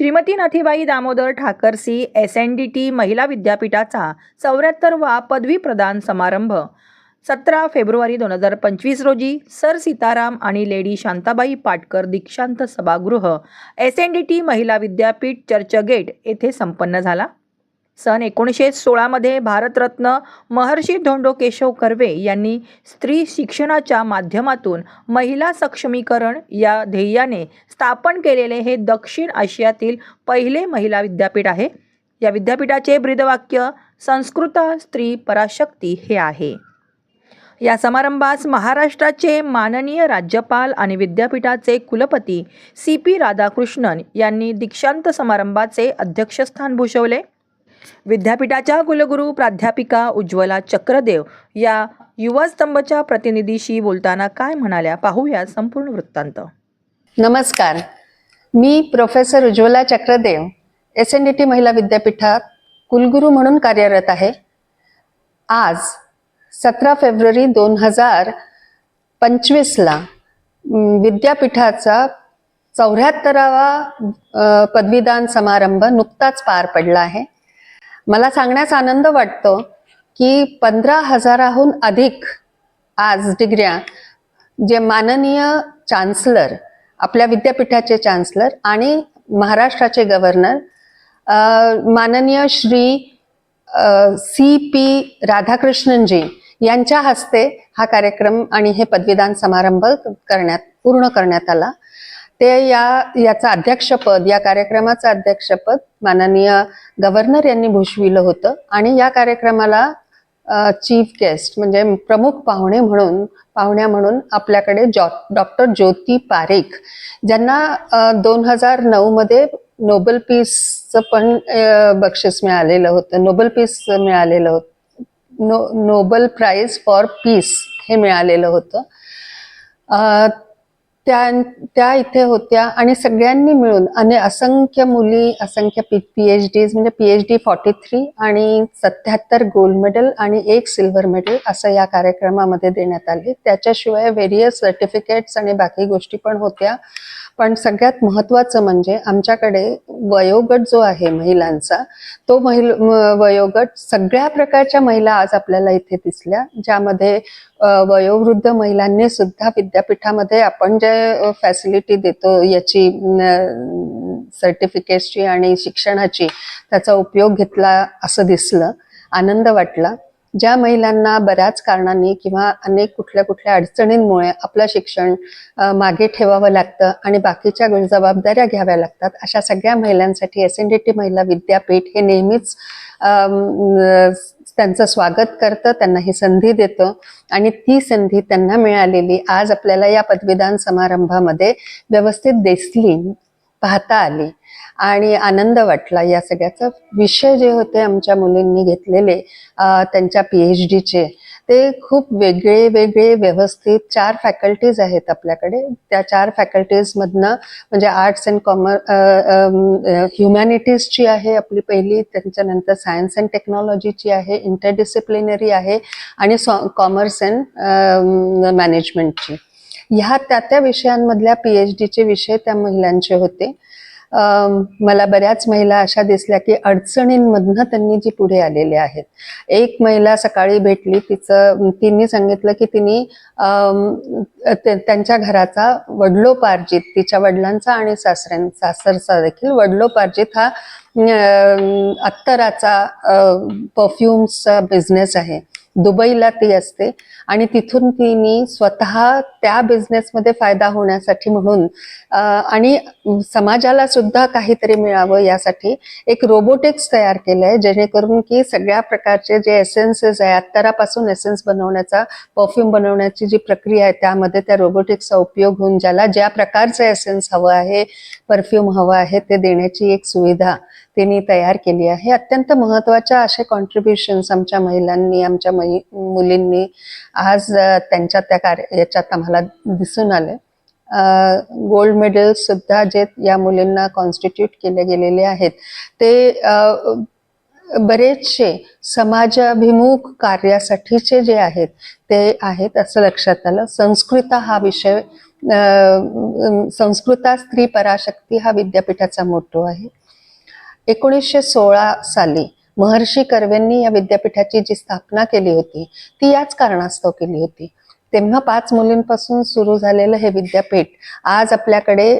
Shrimati Nathibai Damodar Thackersey S N D T महिला विद्यापीठाचा चौऱ्याहत्तरवा पदवी प्रदान समारंभ. सतरा फेब्रुवारी दोन हजार पंचवीस रोजी सर सीताराम आणि लेडी शांताबाई पाटकर दीक्षांत सभागृह एस एन डी टी महिला विद्यापीठ चर्चगेट येथे संपन्न झाला. सन एकोणीसशे सोळामध्ये भारतरत्न महर्षी धोंडो केशव कर्वे यांनी स्त्री शिक्षणाच्या माध्यमातून महिला सक्षमीकरण या ध्येयाने स्थापन केलेले हे दक्षिण आशियातील पहिले महिला विद्यापीठ आहे. या विद्यापीठाचे ब्रीदवाक्य संस्कृत स्त्री पराशक्ती हे आहे. या समारंभास महाराष्ट्राचे माननीय राज्यपाल आणि विद्यापीठाचे कुलपती सी पी राधाकृष्णन यांनी दीक्षांत समारंभाचे अध्यक्षस्थान भूषवले. विद्यापीठाच्या कुलगुरू प्राध्यापिका उज्ज्वला चक्रदेव या युवा स्तंभच्या प्रतिनिधीशी बोलताना काय म्हणाल्या? पाहूया संपूर्ण वृत्तांत. नमस्कार. मी professor Ujjwala Chakradev S N D T महिला विद्यापीठात कुलगुरू म्हणून कार्यरत आहे. आज सतरा फेब्रुवारी दोन हजार पंचवीसला विद्यापीठाचा चौऱ्याहत्तरावा पदवीदान समारंभ नुकताच पार पडला आहे. मला सांगण्यास आनंद वाटतो की पंधरा हजाराहून अधिक आज डिग्र्या जे माननीय चान्सलर आपल्या विद्यापीठाचे चान्सलर आणि महाराष्ट्राचे गव्हर्नर माननीय श्री सी पी राधाकृष्णनजी यांच्या हस्ते हा कार्यक्रम आणि हे पदवीदान समारंभ करण्यात पूर्ण करण्यात आला. ते या याचं अध्यक्षपद या कार्यक्रमाचं अध्यक्षपद माननीय गव्हर्नर यांनी भूषविलं होतं. आणि या कार्यक्रमाला चीफ गेस्ट म्हणजे प्रमुख पाहुणे म्हणून पाहुण्या म्हणून आपल्याकडे जॉ डॉक्टर ज्योती पारेख. ज्यांना दोन हजार नऊमध्ये नोबेल पीसचं पण बक्षीस मिळालेलं होतं. नोबेल पीस मिळालेलं होतं. No Nobel prize for peace हे मिळालेलं होतं. त्या त्या इथे होत्या आणि सगळ्यांनी मिळून आणि असंख्य मुली असंख्य पी पी एच डीज म्हणजे P H D forty three आणि सत्याहत्तर गोल्ड मेडल आणि एक सिल्वर मेडल असं या कार्यक्रमामध्ये देण्यात आले. त्याच्याशिवाय व्हेरियस सर्टिफिकेट्स आणि बाकी गोष्टी पण होत्या. पण सगळ्यात महत्त्वाचं म्हणजे आमच्याकडे वयोगट जो आहे महिलांचा तो महिल वयोगट सगळ्या प्रकारच्या महिला आज आपल्याला इथे दिसल्या ज्यामध्ये वयोवृद्ध महिलांनी सुद्धा विद्यापीठामध्ये आपण जे फॅसिलिटी देतो याची सर्टिफिकेटची आणि शिक्षणाची त्याचा उपयोग घेतला असं दिसलं. आनंद वाटला. ज्या महिलांना बऱ्याच कारणांनी किंवा अनेक कुठल्या कुठल्या अडचणींमुळे आपलं शिक्षण मागे ठेवावं लागतं आणि बाकीच्या जबाबदाऱ्या घ्याव्या लागतात अशा सगळ्या महिलांसाठी एस एन डी टी महिला विद्यापीठ हे नेहमीच त्यांचं स्वागत करतं त्यांना ही संधी देतं आणि ती संधी त्यांना मिळालेली आज आपल्याला या पदवीदान समारंभामध्ये व्यवस्थित दिसली पाहता आली. आणि आनंद वाटला. या सगळ्याचा विषय जे होते आमच्या मुलींनी घेतलेले त्यांच्या पी एच डीचे ते खूप वेगळे वेगळे व्यवस्थित चार फॅकल्टीज आहेत आपल्याकडे. त्या चार फॅकल्टीजमधनं म्हणजे आर्ट्स अँड कॉमर ह्युमॅनिटीजची आहे आपली पहिली त्यांच्यानंतर सायन्स अँड टेक्नॉलॉजीची आहे इंटरडिसिप्लिनरी आहे आणि कॉमर्स अँड मॅनेजमेंटची ह्या त्या त्या विषयांमधल्या पी एच डीचे विषय त्या महिलांचे होते. मला बऱ्याच महिला अशा दिसल्या की अडचणींमधनं त्यांनी जी पुढे आलेले आहेत. एक महिला सकाळी भेटली तिचं तिने सांगितलं की तिने त्यांच्या घराचा वडलोपार्जित तिच्या वडिलांचा आणि सासऱ्यां सासरचा देखील वडलोपार्जित हा अत्तराचा परफ्युम्सचा बिझनेस आहे. दुबईला ती असते. आणि तिथून तिने स्वतः त्या बिझनेसमध्ये फायदा होण्यासाठी म्हणून आणि समाजाला सुद्धा काहीतरी मिळावं यासाठी एक रोबोटिक्स तयार केलं आहे जेणेकरून की सगळ्या प्रकारचे जे एसेन्सेस आहे अत्तरापासून एसेन्स बनवण्याचा परफ्यूम बनवण्याची जी प्रक्रिया आहे त्यामध्ये त्या रोबोटिक्सचा उपयोग होऊन ज्याला ज्या प्रकारचं एसेन्स हवं आहे परफ्यूम हवं आहे ते देण्याची एक सुविधा. त्यांनी तयार केली आहे. अत्यंत महत्त्वाच्या असे कॉन्ट्रीब्युशन्स आमच्या महिलांनी आमच्या महि- मुलींनी आज त्यांच्या त्या कार्य याच्यात आम्हाला दिसून आले. गोल्ड मेडल सुद्धा जे या मुलींना कॉन्स्टिट्यूट केले गेलेले आहेत ते बरेचसे समाजाभिमुख कार्यासाठीचे जे आहेत ते आहेत असं लक्षात आलं. संस्कृत हा विषय संस्कृता स्त्री पराशक्ती हा विद्यापीठाचा मोटो आहे. एकोणीसशे सोळा साली महर्षी कर्वेंनी या विद्यापीठाची जी स्थापना केली होती ती याच कारणास्तव केली होती. तेव्हा पाच मुलींपासून सुरू झालेलं हे विद्यापीठ आज आपल्याकडे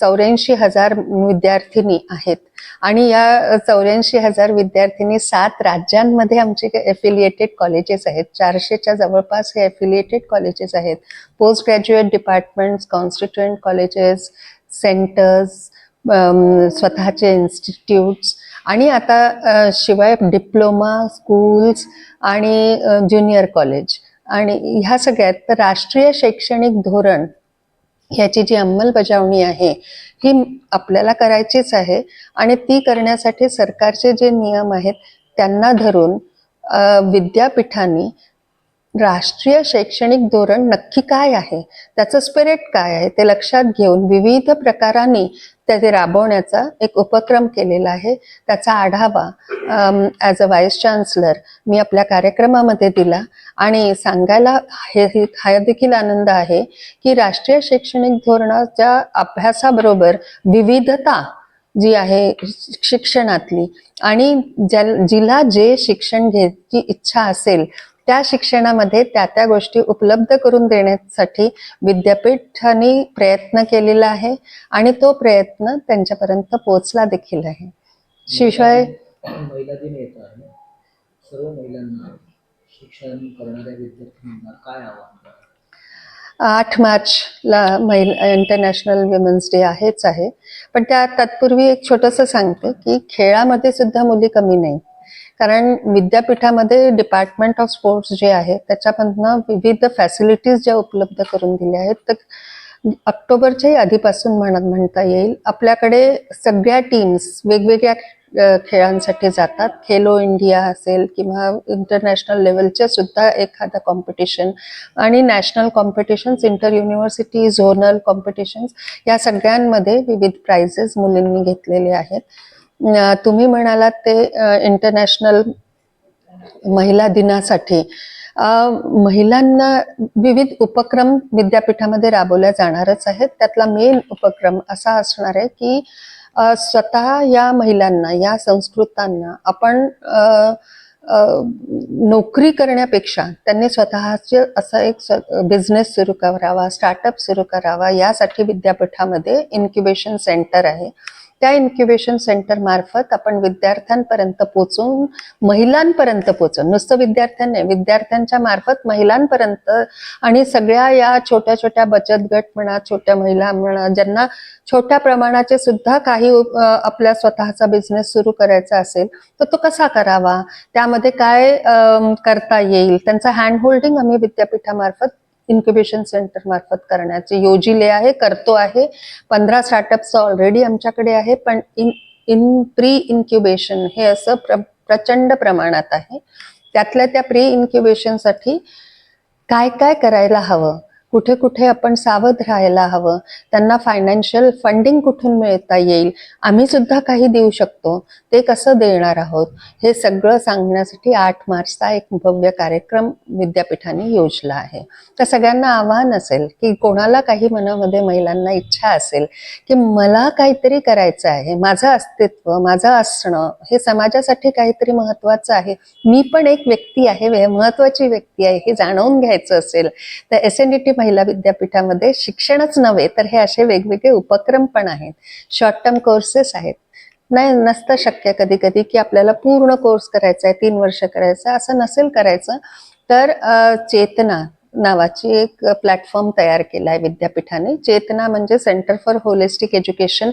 चौऱ्याऐंशी हजार विद्यार्थिनी आहेत. आणि या चौऱ्याऐंशी हजार विद्यार्थिनी सात राज्यांमध्ये आमचे एफिलिएटेड कॉलेजेस आहेत. चारशेच्या जवळपास हे एफिलिएटेड कॉलेजेस आहेत. Post graduate departments constituent colleges centres स्वतःचे इन्स्टिट्यूट्स आणि आता शिवाय डिप्लोमा स्कूल्स आणि ज्युनियर कॉलेज. आणि ह्या सगळ्यात तर राष्ट्रीय शैक्षणिक धोरण ह्याची जी अंमलबजावणी आहे ही आपल्याला करायचीच आहे आणि ती करण्यासाठी सरकारचे जे नियम आहेत त्यांना धरून विद्यापीठांनी राष्ट्रीय शैक्षणिक धोरण नक्की काय आहे त्याचं स्पिरिट काय आहे ते लक्षात घेऊन विविध प्रकारांनी त्याचे राबवण्याचा एक उपक्रम केलेला आहे. त्याचा आढावा ॲज अ व्हाईस चान्सलर मी आपल्या कार्यक्रमामध्ये दिला. आणि सांगायला हे हे- हा देखील आनंद आहे की राष्ट्रीय शैक्षणिक धोरणाच्या अभ्यासाबरोबर विविधता जी आहे शिक्षणातली आणि ज्या जिला जे शिक्षण घ्यायची इच्छा असेल त्या शिक्षणामध्ये त्या त्या गोष्टी उपलब्ध करून देण्यासाठी विद्यापीठाने प्रयत्न केलेला आहे आणि तो प्रयत्न त्यांच्यापर्यंत पोहोचला देखील आहे. शिवाय महिला दिन येत आहे. सर्व महिलांना शिक्षण करणाऱ्या विद्यार्थ्यांना काय आव्हान? आठ मार्चला महिला इंटरनॅशनल विमेन्स डे आहेच आहे. पण त्या तत्पूर्वी एक छोटंसं सांगते की खेळामध्ये सुद्धा मुली कमी नाही कारण विद्यापीठामध्ये डिपार्टमेंट ऑफ स्पोर्ट्स जे आहे त्याच्यामधनं विविध फॅसिलिटीज ज्या उपलब्ध करून दिल्या आहेत तर ऑक्टोबरच्याही आधीपासून म्हणत म्हणता येईल. आपल्याकडे सगळ्या टीम्स वेगवेगळ्या खेळांसाठी जातात. खेलो इंडिया असेल किंवा इंटरनॅशनल लेवलच्या सुद्धा एखादा कॉम्पिटिशन आणि national competitions inter university zonal competitions या सगळ्यांमध्ये विविध प्राइजेस मुलींनी घेतलेले आहेत. तुम्ही म्हणालात ते इंटरनॅशनल महिला दिनासाठी. महिलांना विविध उपक्रम विद्यापीठामध्ये राबवल्या जाणारच आहेत. त्यातला मेन उपक्रम असा असणार आहे की स्वतः या महिलांना या संस्कृतांना आपण नोकरी करण्यापेक्षा त्यांनी स्वतःचे असा एक बिझनेस सुरू करावा स्टार्टअप सुरू करावा यासाठी विद्यापीठामध्ये इन्क्युबेशन सेंटर आहे. त्या इन्क्युबेशन सेंटर मार्फत आपण विद्यार्थ्यांपर्यंत पोचून महिलांपर्यंत पोचून नुसतं विद्यार्थ्यांनी विद्यार्थ्यांच्या मार्फत महिलांपर्यंत आणि सगळ्या या छोट्या छोट्या बचत गट म्हणा छोट्या महिला म्हणा ज्यांना छोट्या प्रमाणाचे सुद्धा काही आपल्या स्वतःचा बिझनेस सुरू करायचा असेल तर तो कसा करावा? त्यामध्ये काय करता येईल? त्यांचा हँड होल्डिंग आम्ही विद्यापीठामार्फत इन्क्युबेशन सेंटर मार्फत करण्याचे योजिले आहे करतो आहे. पंधरा स्टार्टअप्स ऑलरेडी आमच्याकडे आहे पण इन इन प्री इन्क्युबेशन हे असं प्र प्रचंड प्रमाणात आहे. त्यातल्या त्या प्री इन्क्युबेशनसाठी काय काय करायला हवं? कुठे कुठे आपण सावध राहायला हवं त्यांना फायनान्शियल फंडिंग कुठून मिळता येईल आम्ही सुद्धा काही देऊ शकतो ते कसं देणार आहोत हे सगळं सांगण्यासाठी आठ मार्चचा एक भव्य कार्यक्रम विद्यापीठाने योजला आहे. तर सगळ्यांना आव्हान असेल की कोणाला काही मनामध्ये महिलांना इच्छा असेल की मला काहीतरी करायचं आहे माझं अस्तित्व माझं असणं हे समाजासाठी काहीतरी महत्वाचं आहे मी पण एक व्यक्ती आहे महत्वाची व्यक्ती आहे हे जाणवून घ्यायचं असेल तर एस एन डी टी महिला विद्यापीठामध्ये शिक्षणच नव्हे तर हे असे वेगवेगळे उपक्रम पण आहेत. शॉर्ट टर्म कोर्सेस आहेत. नाही नसतं शक्य कधी कधी की आपल्याला पूर्ण कोर्स करायचा आहे तीन वर्ष करायचं असं नसेल करायचं. तर चेतना नावाची एक प्लॅटफॉर्म तयार केला आहे विद्यापीठाने. चेतना म्हणजे centre for holistic education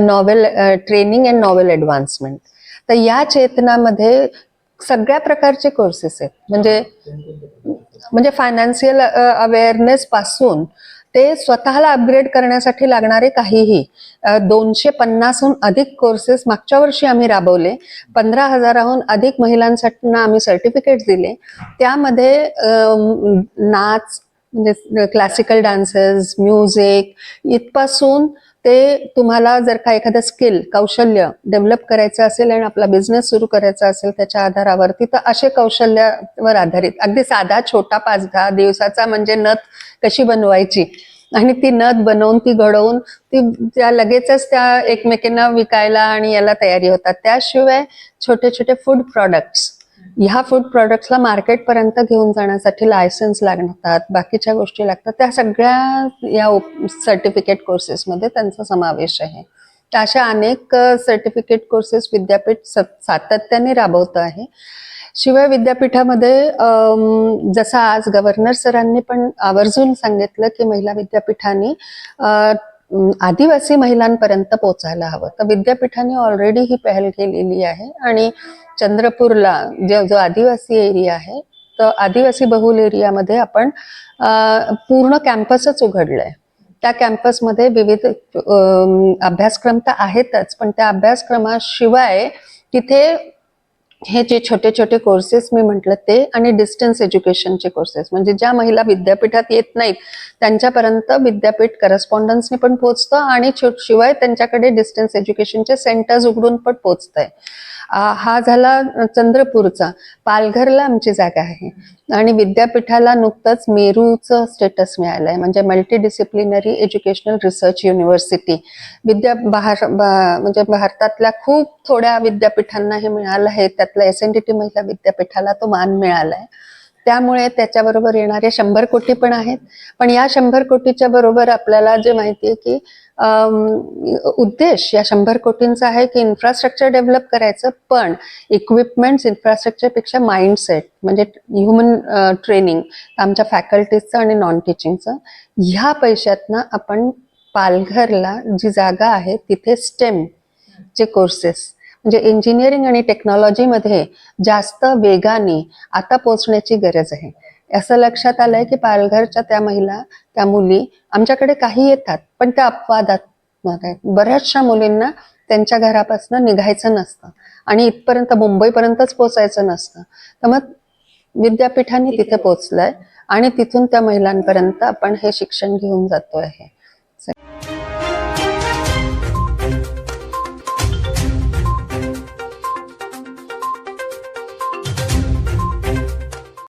novel training and novel advancement तर या चेतनामध्ये सगळ्या प्रकारचे कोर्सेस आहेत. म्हणजे म्हणजे फायनान्शियल अवेअरनेस पासून ते स्वतःला अपग्रेड करण्यासाठी लागणारे काहीही दोनशे पन्नासहून अधिक कोर्सेस मागच्या वर्षी आम्ही राबवले. पंधरा हजाराहून अधिक महिलांसाठी आम्ही सर्टिफिकेट दिले. त्यामध्ये नाच म्हणजे क्लासिकल डान्सेस म्युझिक इथपासून ते तुम्हाला जर का एखादं स्किल कौशल्य डेव्हलप करायचं असेल आणि आपला बिझनेस सुरू करायचा असेल त्याच्या आधारावरती तर असे कौशल्यावर आधारित अगदी साधा छोटा पाच दहा दिवसाचा म्हणजे नथ कशी बनवायची? आणि ती नथ बनवून ती घडवून ती त्या लगेचच त्या एकमेकींना विकायला आणि याला तयारी होतात. त्याशिवाय छोटे छोटे फूड प्रॉडक्ट्स ह्या फूड प्रॉडक्ट्सला मार्केटपर्यंत घेऊन जाण्यासाठी लायसन्स लागतात बाकीच्या गोष्टी लागतात. त्या सगळ्या या सर्टिफिकेट कोर्सेसमध्ये त्यांचा समावेश आहे. तर अशा अनेक सर्टिफिकेट कोर्सेस विद्यापीठ सातत्याने राबवतं आहे. शिवाय विद्यापीठामध्ये जसं आज गव्हर्नर सरांनी पण आवर्जून सांगितलं की महिला विद्यापीठाने आदिवासी महिलांपर्यंत पोचायला हवं. तर विद्यापीठाने ऑलरेडी ही पहल केलेली आहे आणि चंद्रपूरला जो जो आदिवासी एरिया आहे तर आदिवासी बहुल एरियामध्ये आपण पूर्ण कॅम्पसच उघडलंय. त्या कॅम्पसमध्ये विविध अभ्यासक्रम तर आहेतच पण त्या अभ्यासक्रमाशिवाय तिथे हे जे छोटे छोटे कोर्सेस मी म्हटलं ते आणि डिस्टन्स एज्युकेशनचे कोर्सेस म्हणजे ज्या महिला विद्यापीठात येत नाहीत त्यांच्यापर्यंत विद्यापीठ करस्पॉन्डन्सने पण पोहोचतं आणि शिवाय त्यांच्याकडे डिस्टन्स एज्युकेशनचे सेंटर्स उघडून पण पोहोचत आहे हा झाला चंद्रपूरचा. पालघरला आमची जागा आहे. आणि विद्यापीठाला नुकतंच मेरूचं स्टेटस मिळालं आहे म्हणजे multi disciplinary educational research university विद्या बाहेर म्हणजे भारतातल्या खूप थोड्या विद्यापीठांना हे मिळालं आहे. त्यातल्या एस एन डी टी महिला विद्यापीठाला तो मान मिळाला आहे त्यामुळे त्याच्याबरोबर येणारे शंभर कोटी पण आहेत. पण या शंभर कोटीच्या बरोबर आपल्याला जे माहिती आहे की उद्देश या शंभर कोटींचा आहे की इन्फ्रास्ट्रक्चर डेव्हलप करायचं पण इक्विपमेंट्स इन्फ्रास्ट्रक्चरपेक्षा माइंडसेट म्हणजे ह्युमन ट्रेनिंग आमच्या फॅकल्टीजचं आणि नॉन टीचिंगचं ह्या पैशातनं आपण पालघरला जी जागा आहे तिथे स्टेम चे कोर्सेस म्हणजे इंजिनिअरिंग आणि टेक्नॉलॉजीमध्ये जास्त वेगाने आता पोचण्याची गरज आहे. असं लक्षात आलंय की पालघरच्या त्या महिला त्या मुली आमच्याकडे काही येतात पण त्या अपवादात्मक आहेत. बऱ्याचशा मुलींना त्यांच्या घरापासून निघायचं नसतं आणि इथपर्यंत मुंबईपर्यंतच पोचायचं नसतं. तर मग विद्यापीठाने तिथे पोचलंय आणि तिथून त्या महिलांपर्यंत आपण हे शिक्षण घेऊन जातो आहे